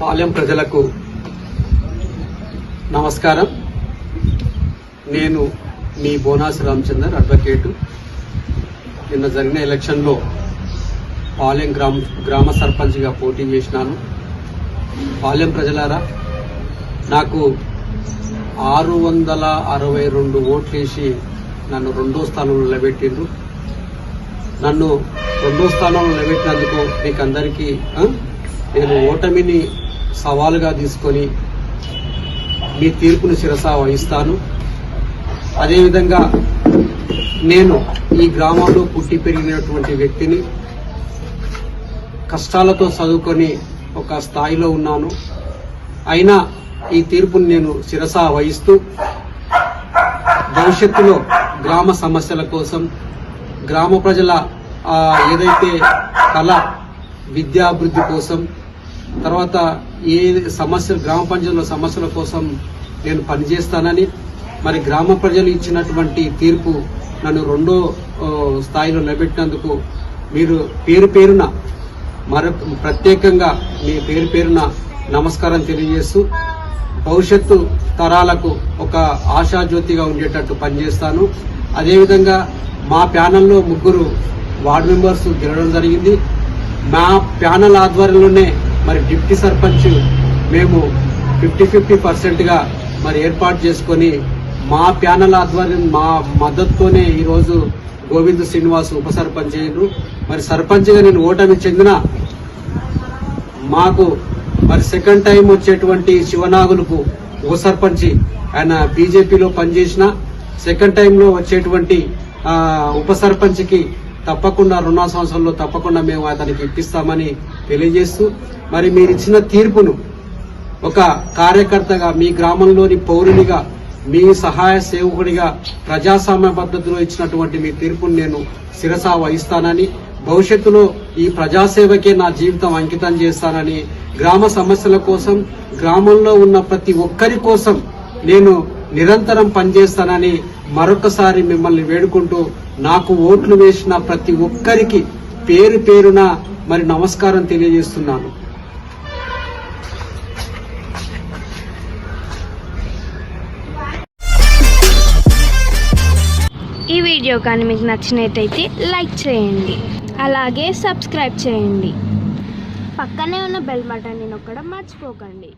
పాలెం ప్రజలకు నమస్కారం. నేను మీ బోనాసి రామచందర్ అడ్వకేటు. నిన్న జరిగిన ఎలక్షన్లో పాలెం గ్రామ గ్రామ సర్పంచ్గా పోటీ చేసినాను. పాలెం ప్రజలారా నాకు ఆరు వందల అరవై రెండు ఓట్లేసి నన్ను రెండో స్థానంలో నిలబెట్టిండ్రు. నన్ను రెండో స్థానంలో నిలబెట్టినందుకు మీకు అందరికీ నేను ఓటమిని సవాలుగా తీసుకొని మీ తీర్పును శిరసా వహిస్తాను. అదేవిధంగా నేను ఈ గ్రామంలో పుట్టి పెరిగినటువంటి వ్యక్తిని కష్టాలతో చదువుకొని ఒక స్థాయిలో ఉన్నాను. అయినా ఈ తీర్పును నేను శిరసా వహిస్తూ భవిష్యత్తులో గ్రామ సమస్యల కోసం గ్రామ ప్రజల ఏదైతే కళ విద్యాభివృద్ధి కోసం తర్వాత ఏ సమస్యలు గ్రామ పంచాయతీల సమస్యల కోసం నేను పనిచేస్తానని మరి గ్రామ ప్రజలు ఇచ్చినటువంటి తీర్పు నన్ను రెండో స్థాయిలో నిలబెట్టినందుకు మీరు పేరు పేరున మరొక ప్రత్యేకంగా మీ పేరు పేరున నమస్కారం తెలియజేస్తూ భవిష్యత్తు తరాలకు ఒక ఆశాజ్యోతిగా ఉండేటట్టు పనిచేస్తాను. అదేవిధంగా మా ప్యానల్లో ముగ్గురు వార్డు మెంబర్స్ గెలవడం జరిగింది. మా ప్యానల్ ఆధ్వర్యంలోనే మరి డిప్యూటీ సర్పంచ్ మేము ఫిఫ్టీ ఫిఫ్టీ పర్సెంట్గా మరి ఏర్పాటు చేసుకొని మా ప్యానల్ ఆధ్వర్యం మా మద్దతుతోనే ఈరోజు గోవింద్ శ్రీనివాస్ ఉప సర్పంచ్ అయ్యారు మరి సర్పంచ్గా నేను ఓటమి చెందిన మాకు మరి సెకండ్ టైం వచ్చేటువంటి శివనాగులకు ఉప సర్పంచ్ ఆయన బీజేపీలో పనిచేసిన సెకండ్ టైంలో వచ్చేటువంటి ఉప సర్పంచ్కి తప్పకుండా రెండో సంవత్సరంలో తప్పకుండా మేము అతనికి ఇప్పిస్తామని తెలియజేస్తూ మరి మీరు ఇచ్చిన తీర్పును ఒక కార్యకర్తగా మీ గ్రామంలోని పౌరునిగా మీ సహాయ సేవకుడిగా ప్రజాస్వామ్య పద్ధతిలో ఇచ్చినటువంటి మీ తీర్పును నేను శిరస వహిస్తానని భవిష్యత్తులో ఈ ప్రజాసేవకే నా జీవితం అంకితం చేస్తానని గ్రామ సమస్యల కోసం గ్రామంలో ఉన్న ప్రతి ఒక్కరి కోసం నేను నిరంతరం పనిచేస్తానని మరొకసారి మిమ్మల్ని వేడుకుంటూ నాకు ఓట్లు వేసిన ప్రతి ఒక్కరికి పేరు పేరున మరి నమస్కారం తెలియజేస్తున్నాను. ఈ వీడియో కానీ మీకు నచ్చినట్టయితే లైక్ చేయండి. అలాగే సబ్స్క్రైబ్ చేయండి. పక్కనే ఉన్న బెల్ బటన్ని నొక్కడం మర్చిపోకండి.